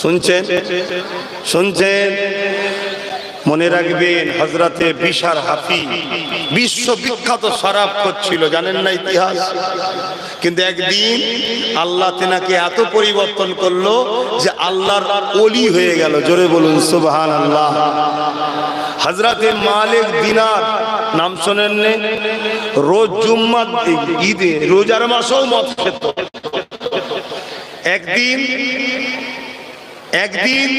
শুনছেন? শুনছেন? মনে রাখবেন হজরতে বিশার হাফি বিশ্ববিখ্যাত শরাব করছিল, জানেন না ইতিহাস? কিন্তু একদিন আল্লাহ তেনাকে এত পরিবর্তন করল যে আল্লাহর অলি হয়ে গেল। জোরে বলুন সুবহান আল্লাহ হজরতে মালিক দিনার, নাম শোনেন? রোজ জুম্মা ঈদে, রোজার মাসেও মত একদিন একদিন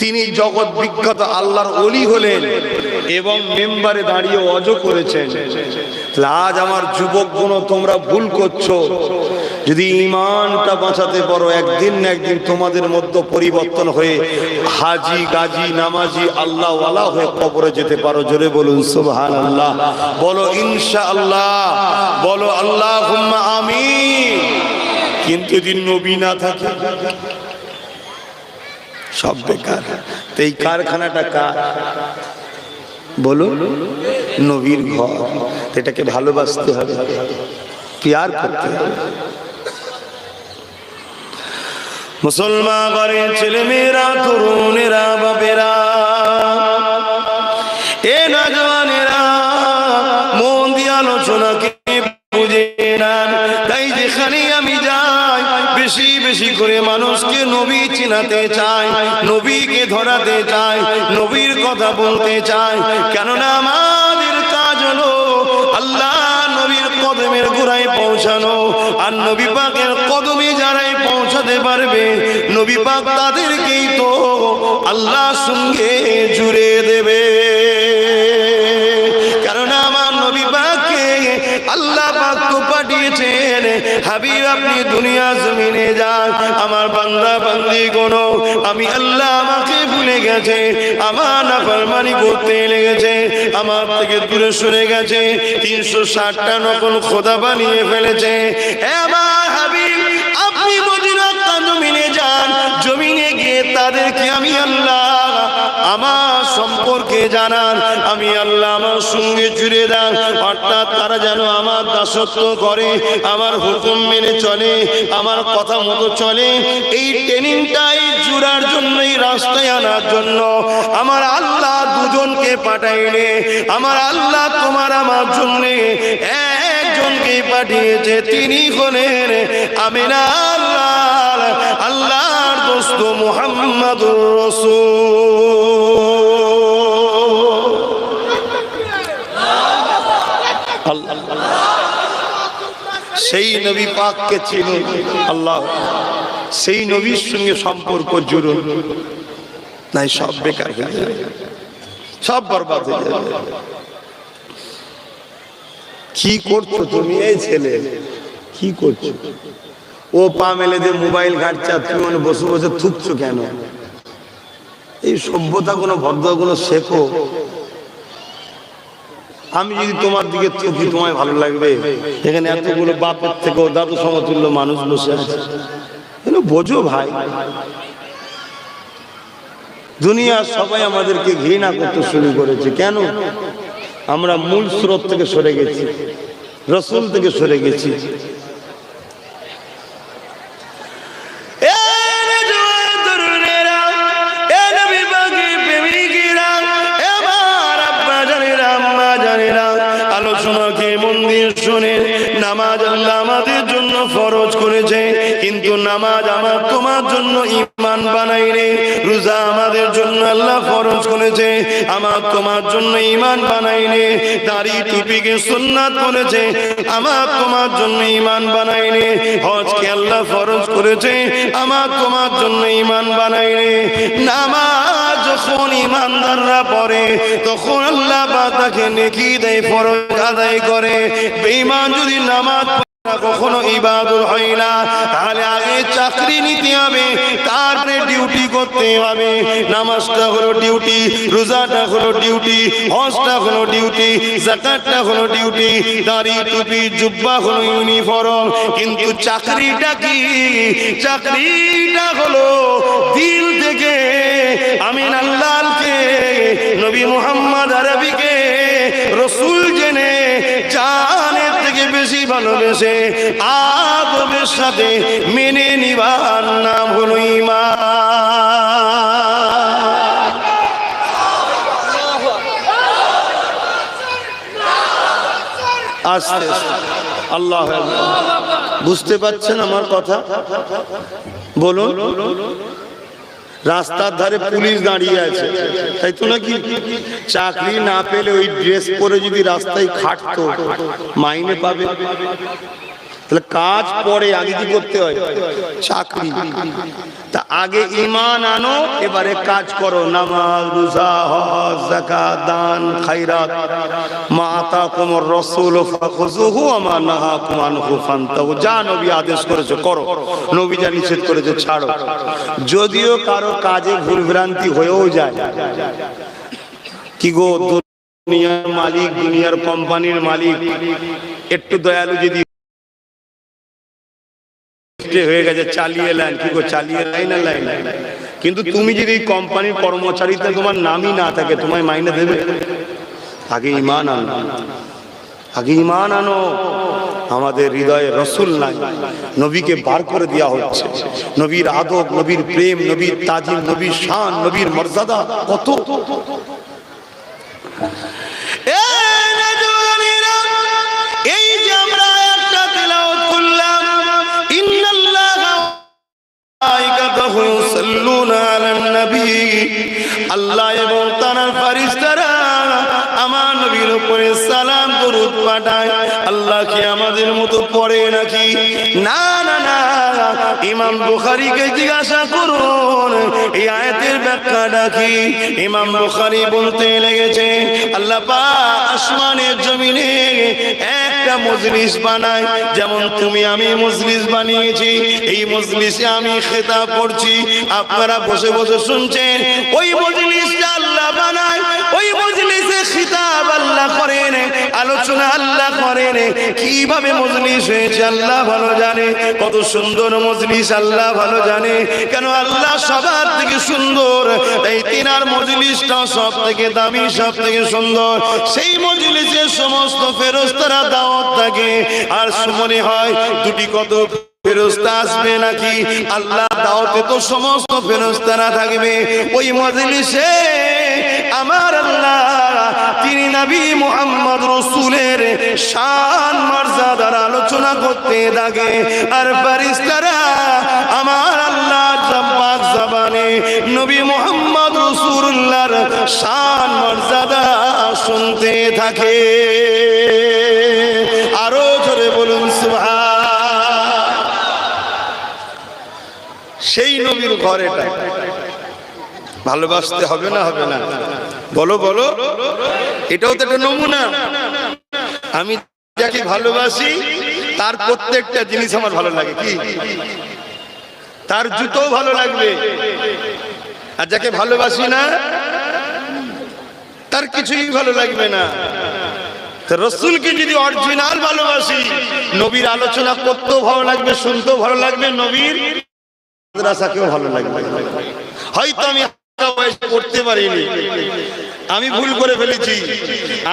তিনি জগৎ বিখ্যাত আল্লাহর অলি হলেন এবং মেম্বারে দাঁড়িয়ে অজ করেছেন। আজ আমার যুবকগুলো তোমরা ভুল করছ। যদি ইমানটা বাঁচাতে পারো, একদিন না একদিন তোমাদের মধ্যে পরিবর্তন হয়ে হাজি, গাজি, নামাজি আল্লাহ হয়ে কবরে যেতে পারো। জোরে বলুন সুবহান আল্লাহ বলো ইনশা আল্লাহ বলো আল্লাহ আমি কিন্তু যদি নবী না থাকে সব বেকার এই কারখানাটা কার বলুন নবীর ঘর এটাকে ভালোবাসতে হবে পিয়ার করতে হবে মুসলমান ঘরের ছেলে মেয়েরা তরুণেরা বাপেরা চিনাতে চাই, নবীকে ধরাতে চাই, নবীর কথা বলতে চাই। কেননা আমাদের কাজ হলো আল্লাহ নবীর কদমের গোড়ায় পৌঁছানো, আর নবী পাকের কদমে যারাই পৌঁছাতে পারবে, নবী পাক তাদেরকেই তো আল্লাহ সঙ্গে জুড়ে দেবে। হাবিব, আপনি দুনিয়া জমিনে যান। আমার বান্দা, বান্দি কোন, আমি আল্লাহ আমাকে ভুলে গেছে। আমার নাফরমানি করতে লেগেছে। আমার থেকে দূরে সরে গেছে। তিনশো ষাটটা নকল খোদা বানিয়ে ফেলেছে। জমিনে গিয়ে তাদেরকে আমি আল্লাহ, আমার সম্পর্কে জানান। আমি আল্লাহ আমার সঙ্গে জুড়ে দেন। অর্থাৎ তারা যেন আমার দাসত্ব করে, আমার হুকুম মেনে চলে, আমার কথা মতো চলে। এই ট্রেনিংটাই জুড়ার জন্য এই রাস্তায় আনার জন্য। আমার আল্লাহ দুজনকে পাঠাইলে, আমার আল্লাহ তোমার আমার জন্যে একজনকে পাঠিয়েছে। তিনি হলেন আমিনা আল্লাহ, আল্লাহর দোস্ত মোহাম্মদুর রসুল। সেই নবী পাককে চিনুন। আল্লাহ, সেই নবীর সঙ্গে সম্পর্ক জুড়ুন। নাই, সব বেকার সব বরবাদ হয়ে যাবে। কি করছ তুমি এই ছেলে? কি করছ? ও পা মেলে দিয়ে মোবাইল ঘাটছে তুমি মানে বসে বসে থুকছো কেন? এই সভ্যতা কোনো ভদ্র কোনো শেখো? আমি যদি তোমার দিকে থাকি তোমায় ভালো লাগবে, এখানে এতগুলো বাপের থেকে দাদু সমতুল্য মানুষ বসে আছে। বোঝো ভাই। দুনিয়া সবাই আমাদেরকে ঘৃণা করতে শুরু করেছে। কেন? আমরা মূল স্রোত থেকে সরে গেছি, রসুল থেকে সরে গেছি। জন্য ইমান বানাই রে। রোজা আমাদের জন্য আল্লাহ ফরজ করেছে। আমার তোমার জন্য ইমান বানাই রে। দাড়ি টুপিকে সুন্নাত করেছে আমার তোমার জন্য ইমান বানাই রে। হজকে আল্লাহ ফরজ করেছে। আমার তোমার জন্য ইমান বানাই রে। নামাজ যখন ইমানদাররা পড়ে, তখন আল্লাহ বা তাকে নেকি দেয়, ফরজ আদায় করে। বেঈমান যদি নামাজ কখনো ইবাদত হয় না, তাহলে আগে চাকরি নিতে হবে, তারপরে ডিউটি করতে হবে। নামাজটা হলো ডিউটি রোজাটা হলো ডিউটি হজটা হলো ডিউটি জাকাতটা হলো ডিউটি দাড়ি টুপি, জুব্বা হলো ইউনিফর্ম কিন্তু চাকরিটা কি? চাকরিটা হলো দিল থেকে আমিন আল্লাহকে, নবী মুহাম্মদ আরবিকে, রসুল জেনে থেকে বেশি ভালোবেসে আদবের সাথে মেনে নিবার নাম হলো ইমান। আল্লাহ বুঝতে পারছেন আমার কথা? বলুন। রাস্তার ধারে পুলিশ দাঁড়িয়ে আছে। তাই তো নাকি? চাকরি না পেলে ওই ড্রেস পরে যদি রাস্তায় খাটতো, মাইনে পাবে। তাহলে কাজ পরে আগে কি করতে হয়? চাকরি। তা আগে ইমান আনো, এবারে কাজ করো। নামাজ, রোজা, হজ, যাকাত, দান, খায়রাত। মা আতাকুমুর রাসূল ফাখুযুহু ওয়া মা নাহাকুম আনহু ফান্তাহু। যা নবী আদেশ করেছে, করো। নবী যা নিষেধ করেছে, ছাড়ো। যদিও কারও কাজে ভুল ভ্রান্তি হয়েও যায়। কি গো, দুনিয়ার মালিক, দুনিয়ার কোম্পানির মালিক, একটু দয়ালু যদি হয়ে গেছে, চালিয়ে লাইন কি চালিয়ে লাইন না লাইন কিন্তু তুমি যদি এই কোম্পানির কর্মচারীতে তোমার নামই না থাকে, তোমায় মাইনে দেবে? আগে ইমান আনো। আগে ইমান আনো। আমাদের হৃদয়ে রসুল নাই। নবীকে বার করে দেওয়া হচ্ছে। নবীর আদব, নবীর প্রেম, নবীর তাজিম, নবীর শান, নবীর মর্যাদা কত? আল্লাহ এবং তার ফারিস্তারা উপরে সালাম, দরুদ পাঠায়। আল্লাহ কি আমাদের মতো পড়ে নাকি? না না না। ইমাম বুখারীকে জিজ্ঞাসা করুন, এই আয়াতের ব্যাখ্যাটা কি? ইমাম বুখারী বলতে লেগেছে, আল্লাহ পাক আসমানের জমিনে একটা মজলিস বানায়। যেমন তুমি, আমি মজলিস বানিয়েছি, এই মজলিসে আমি খেতাব করছি আপনারা বসে বসে শুনছেন, ওই মজলিসটা খিতাব আল্লাহ করেন, আলোচনা আল্লাহ করেন, কীভাবে মজলিস হয়েছে আল্লাহ ভালো জানে, কত সুন্দর মজলিস আল্লাহ ভালো জানে। কেন আল্লাহ সবার থেকে সুন্দর, তাই তিনার মজলিসটা সব থেকে দামি সব থেকে সুন্দর। সেই মজলিসের সমস্ত ফেরস্তারা দাওয়াত থাকে। আর মনে হয়, দুটি কত ফেরস্তা আসবে নাকি? আল্লাহ দাওতে তো সমস্ত ফেরস্তারা থাকবে। ওই মজলিসে আমার আল্লাহ তিনি নবী মোহাম্মদ রসুলের শান মর্যাদার আলোচনা করতে থাকে। আর ফারিস্তারা আমার আল্লাহ জব্বাক জবানে নবী মোহাম্মদ রসুল্লাহর শান মর্যাদা শুনতে থাকে। আরও জোরে বলুন, সুবহান। সেই নবীর ঘর ভালোবাসতে হবে না হবে না? বলো বলো। এটাও তো একটা নমুনা। আমি যাকে ভালোবাসি, তার প্রত্যেকটা জিনিস আমার ভালো লাগে, কি? তার জুতোও ভালো লাগবে। আর যাকে ভালোবাসি না, তার কিছুই ভালো লাগবে না। রসুলকে যদি অরিজিনাল ভালোবাসি, নবীর আলোচনা করতেও ভালো লাগবে, শুনতেও ভালো লাগবে, নবীর মাদ্রাসাকেও ভালো লাগবে। হয়তো আমি করতে পারিনি। আমি ভুল করে ফেলেছি।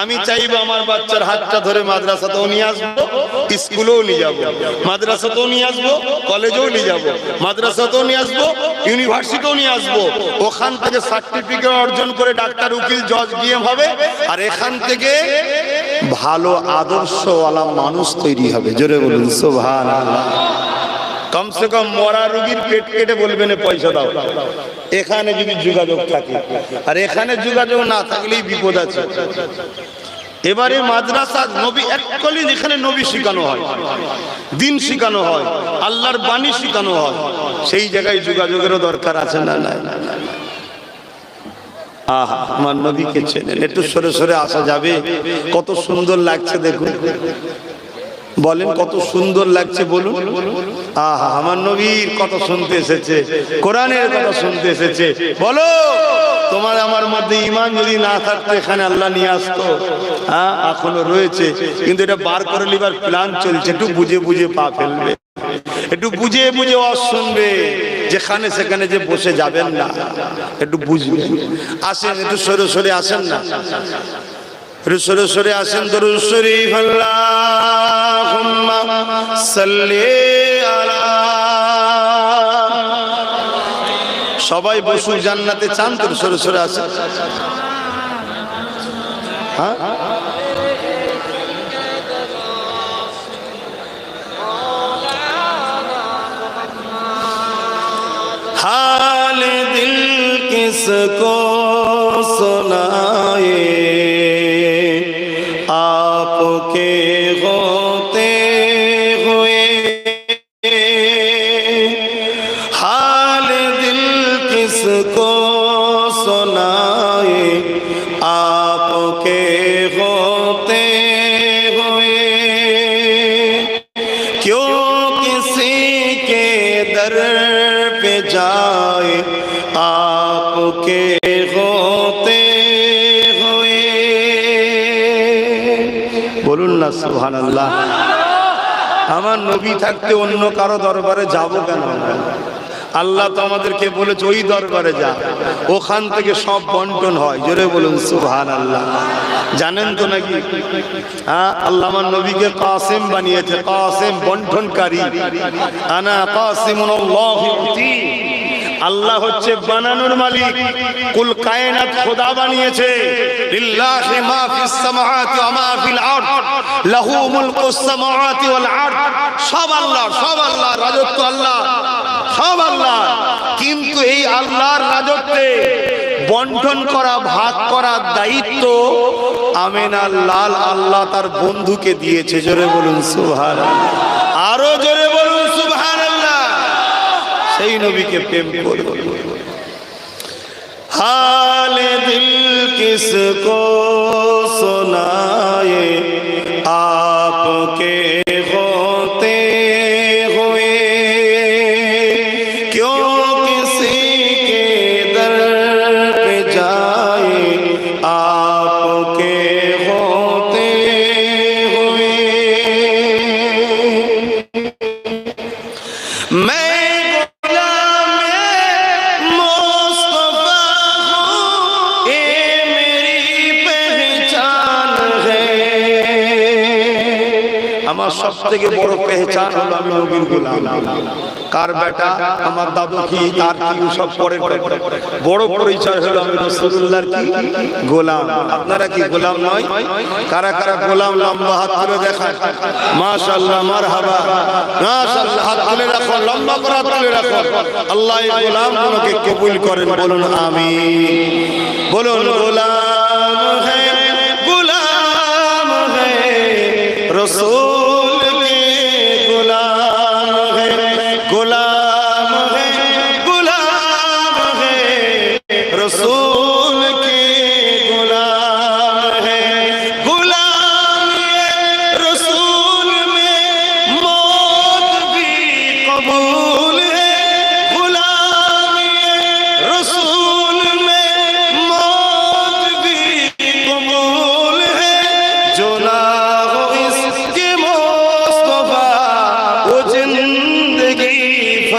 আমি চাইব আমার বাচ্চার হাতটা ধরে মাদ্রাসাতেও নিয়ে আসব, স্কুলেও নিয়ে যাব। মাদ্রাসাতেও নিয়ে আসব, কলেজেও নিয়ে যাব। মাদ্রাসাতেও নিয়ে আসব ইউনিভার্সিটিও নিয়ে আসব। ওখান থেকে সার্টিফিকেট অর্জন করে ডাক্তার, উকিল, জজ গিয়ে হবে, আর এখান থেকে ভালো আদর্শওয়ালা মানুষ তৈরি হবে। জোরে বলুন সোভান কমসে কম মরা রুগীর পেট কেটে বলবেন পয়সা দাও। এখানে যদি যোগাযোগ থাকে, আর এখানে যোগাযোগ না থাকলেই বিপদ আছে। এবারে মাদ্রাসা নবী এককলি এখানে নবী শিখানো হয়, দিন শিখানো হয়, আল্লাহর বাণী শিখানো হয়, সেই জায়গায় যোগাযোগেরও দরকার আছে না না। আহা, আমার নবীকে চেনেন, একটু সরে সরে আসা যাবে। কত সুন্দর লাগছে দেখুন। বলেন কত সুন্দর লাগছে বলুন। আহা আমার নবীর কথা শুনতে এসেছে। কোরআনের কথা শুনতে এসেছে। বলো তোমার আমার মধ্যে ইমান যদি না থাকতো এখানে আল্লাহ নিয়ে আসতো। হ্যাঁ এখনও রয়েছে। কিন্তু এটা বার করে নিবার প্ল্যান চলছে। একটু বুঝে বুঝে পা ফেলবে। একটু বুঝে বুঝে অস শুনবে। যেখানে সেখানে যে বসে যাবেন না। একটু বুঝবেন আসেন একটু সরে সরে আসেন না। رسول سوري آسن درود شريف সবাই বসু জান্নাতে চান তোর সরে সরে আসেন। হ্যাঁ? হাল দিল কিসকো সোনায়ে বলুন না সুহান আল্লাহ আমার নবী থাকতে অন্য কারও দরবারে যাব কেন? আল্লাহ তো আমাদেরকে বলেছে, ওই দরবারে যা। ওখান থেকে সব বন্টন হয়। জোরে বলুন সুহান আল্লাহ জানেন তো নাকি? হ্যাঁ আল্লাহ আমার নবীকে কাসেম বানিয়েছে, কাসেম বন্টনকারী। আনা উতি আল্লাহ হচ্ছে বানানোর মালিক। কুল কায়নাত খোদা বানিয়েছে। লিল্লাহি মা ফিস সামাওয়াতি ওয়া মা ফিল আরদ। লাহু মুলকুস সামাওয়াতি ওয়াল আরদ। সব আল্লাহ সব আল্লাহ, রাজত্ব আল্লাহ, সব আল্লাহ। কিন্তু এই আল্লাহর রাজত্বে বন্টন করা, ভাগ করার দায়িত্ব আমেনার লাল আল্লাহ তার বন্ধুকে দিয়েছে। জোরে বলুন সুবহান আরও জোরে বলুন। সেই নবীকে প্রেম করব হালে দিল কিসকো আমার সব থেকে বড় পেহচান হলো আমি নবীর গোলাম। কার বেটা? আমার দাদু কি? তার কি? সব পরে বড় পরিচয় হলো আমি রসুল্লাহর কি? গোলাম। আপনারা কি গোলাম নয়? কারা কারা গোলাম লম্বা হাত তুলে দেখা মাশাআল্লাহ মারহাবা। মাশাআল্লাহ। হাত তুলে রাখো লম্বা করে হাত তুলে রাখো আল্লাহ এই গোলাম গুলোকে কবুল করেন বলুন আমিন। বলুন হ্যাঁ, হ্যাঁ, গোলাম হ্যাঁ গোলাম হ্যাঁ। রসুল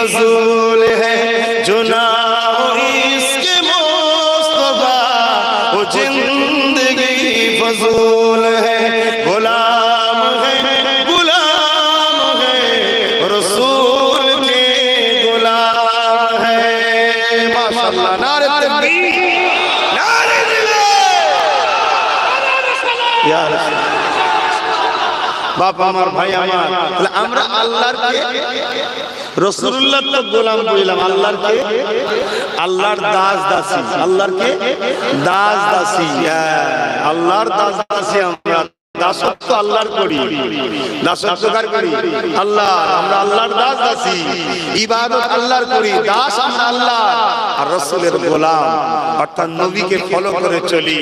ফজল বাপ আমার ভাই আমার। তাহলে আমরা আল্লাহর রসুল্লাহ তো গোলাম বললাম আল্লাহর কে? আল্লাহর দাস দাসী। আল্লাহর কে? দাস দাসী। হ্যাঁ, আল্লাহর দাস দাসী আমরা। দাসত্ব আল্লাহর করি দাসত্ব কার। করি আল্লাহ, আমরা আল্লাহর দাস ইবাদত আল্লাহর করি, দাস আমরা আল্লাহ। আর রসুলের গোলাম, অর্থাৎ নবীকে ফলো করে চলি।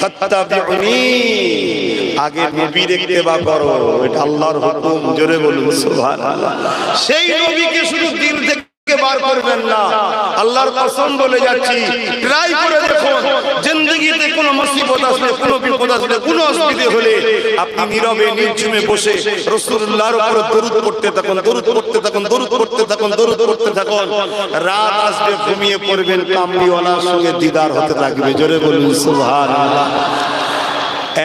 ফাত্তাবিউনি। আগে করো এটা আল্লাহর হুকুম, জোরে বলুন, সুবহানাল্লাহ। সেই নবীকে শুধু দিল থেকে বার করবেন না? আল্লাহর কসম বলে যাচ্ছি। ট্রাই করে দেখুন, জিন্দগিতে কোনো মুসিবত আসলে, কোনো বিপদ আসলে, কোনো অসুবিধে হলে আপনি নীরবে বসে দরুদ পড়তে থাকুন, দরুদ পড়তে থাকুন, দরুদ পড়তে থাকুন, দরুদ পড়তে থাকুন। রাত আসবে, ঘুমিয়ে পড়বেন, কামলিওয়ালার সঙ্গে দিদার হতে থাকবে। জোরে বলুন, সুবহানাল্লাহ।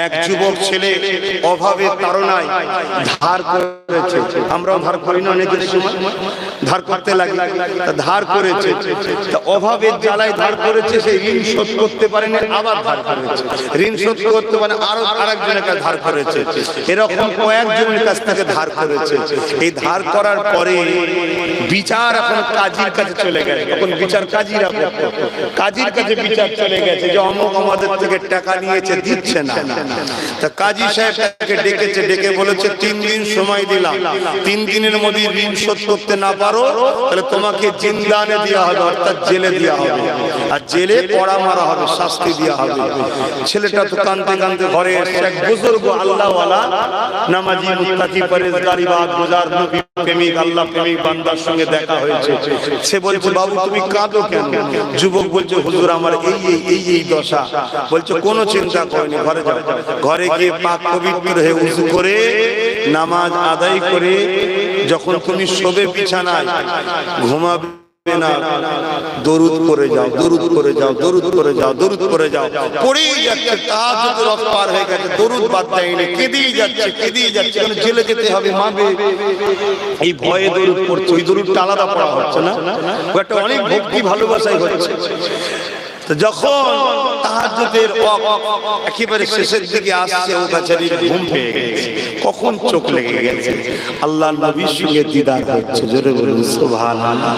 এক যুবক ছেলে অভাবে তাড়নায় ধার করেছে। আমরাও ধার করি না অনেকের সময়। ধার করতে লাগে। ধার করেছে। অভাবের জ্বালায় ধার করেছে, সেই ঋণ শোধ করতে পারেনি, আবার ধার করেছে। ঋণ শোধ করতে পারে, আরও আরেকজনের কাছে ধার করেছে। এরকম কয়েকজনের কাছ থেকে ধার করেছে। এই ধার করার পরে বিচার এখন কাজীর কাছে চলে গেছে। তখন বিচার কাজীরা। কাজীর কাছে বিচার চলে গেছে যে অমুক আমাদের থেকে টাকা নিয়েছে, দিচ্ছে না। তা কাজী সাহেব তাকে ডেকেছে ডেকে বলেছে তিন দিন সময় দিলাম। তিন দিনের মধ্যে ঋণ শোধ করতে না পারো তাহলে তোমাকে জিন্দানে দেওয়া হবে অর্থাৎ জেলে দেওয়া হবে। আর জেলে পড়া মারা হবে শাস্তি দেওয়া হবে। ছেলেটা তো কানতে কানতে ঘরে এসছে এক বুজুর্গ আল্লাহওয়ালা নামাজি মুত্তাকি পরেজগারি বাদ গুজার নবী প্রেমিক আল্লাহ প্রেমিক বান্দার সঙ্গে দেখা হয়েছে। সে বলছে বাবু তুমি কাঁদো কেন? যুবক বলছে হুজুর আমার এই এই এই এই দশা। বলছে কোনো চিন্তা করেনি ঘরে যাও। ঘরে গিয়ে পাক পবিত্র হয়ে উজু করে, নামাজ আদায় করে, যখন তুমি শোবে বিছানায়, ঘুমাবে না করে যাও করে যাও করে যাও করে যাও। দরুদ কেঁদেই কেঁদেই জেলে হবে এই ভয়ে ওই দরুদটা আলাদা পড়া হচ্ছে না? অনেক ভক্তি ভালোবাসাই হচ্ছে। তো যখন তাহাজ্জুদের একেবারে শেষের দিকে আসছে ঘুম পেয়ে গেছে। কখন চোখ লেগে গেছে? আল্লাহ নবীর সঙ্গে দিদার করছে জোরে বলুন, সুবহানাল্লাহ।